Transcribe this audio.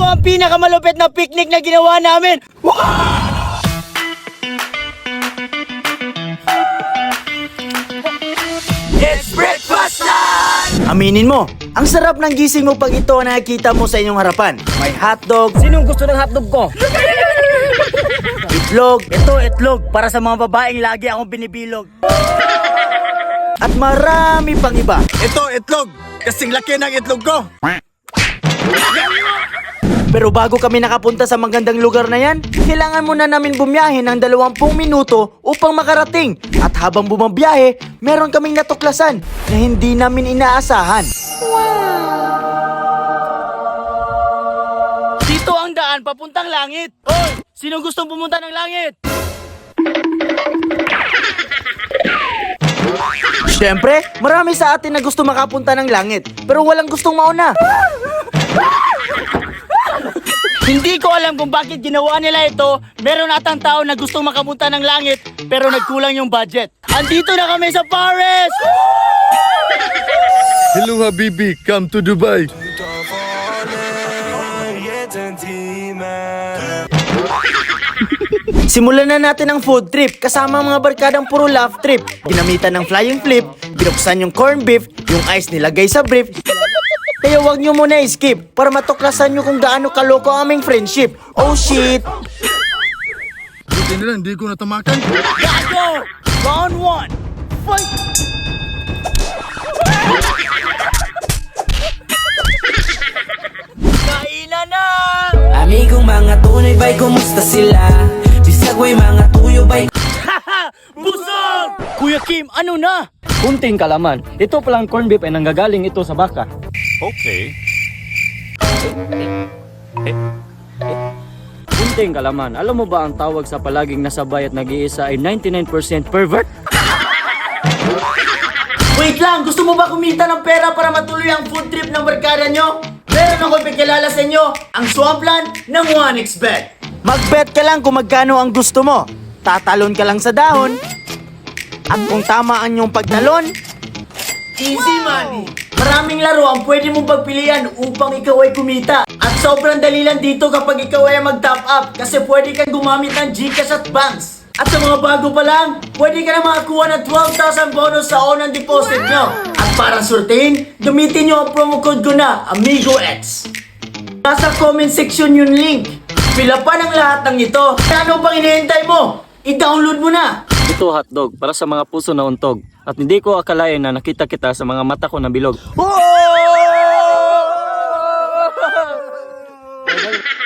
Ito ang pinakamalupit na picnic na ginawa namin! It's breakfast time! Aminin mo, ang sarap ng gising mo pag ito ang nakikita mo sa inyong harapan. May hotdog, Sinong gusto ng hotdog ko? itlog, ito itlog para sa mga babaeng lagi akong binibilog. At marami pang iba. Ito, itlog. Kasing laki ng itlog ko. Pero bago kami nakapunta sa magandang lugar na yan, kailangan muna namin bumiyahe ng 20 minuto upang makarating. At habang bumabiyahe, meron kaming natuklasan na hindi namin inaasahan. Dito ang daan papuntang langit. Hoy, sino gustong pumunta ng langit? Siyempre, marami sa atin na gusto makapunta ng langit, pero walang gustong mauna. Hindi ko alam kung bakit ginawa nila ito. Meron atang tao na gustong makapunta ng langit pero nagkulang yung budget. Andito na kami sa Paris! Hello, Habibi. Come to Dubai. Simulan na natin ang food trip kasama ang mga barkadang puro laugh trip. Ginamitan ng flying flip, binuksan yung corn beef, yung ice nilagay sa brief. Kaya wag nyo muna skip para matuklasan nyo kung gaano kaloko ang aming friendship. Oh shit! Buti nila, hindi ko natamakan. Gago! Round one! Fight! Kainan na! Amigong mga tunay bay, kumusta sila? Bisag way mga tuyo bay Busog! Kuya Kim, ano na? Kunting kalaman. Ito palang corn beef ay nanggagaling ito sa baka. Okay. Kunting kalaman. Alam mo ba ang tawag sa palaging nasabay at nag-iisa ay 99% pervert? Wait lang, gusto mo ba kumita ng pera para matuloy ang food trip ng barkada nyo? Meron ako ipikilala sa inyo, ang Swampland ng 1xBet. Mag-bet ka lang kung magkano ang gusto mo. Tatalon ka lang sa dahon. At kung tama ang iyong pagtalon, easy money. Maraming laro ang pwede mong pagpilian upang ikaw ay kumita. At sobrang dali lang dito kapag ikaw ay mag-top up kasi pwede kang gumamit ng Gcash at banks. At sa mga bago pa lang, pwede ka na makakuha ng 12,000 bonus sa unang deposit nyo. At para surtihin, gamitin nyo ang promo code ko na, AmigoX. Nasa comment section yung link. Pila pa ng lahat ng ito. Ano pang hinihintay mo? I-download mo na! Ito hotdog para sa mga puso na untog. At hindi ko akalain na nakita kita sa mga mata ko na bilog. Oh!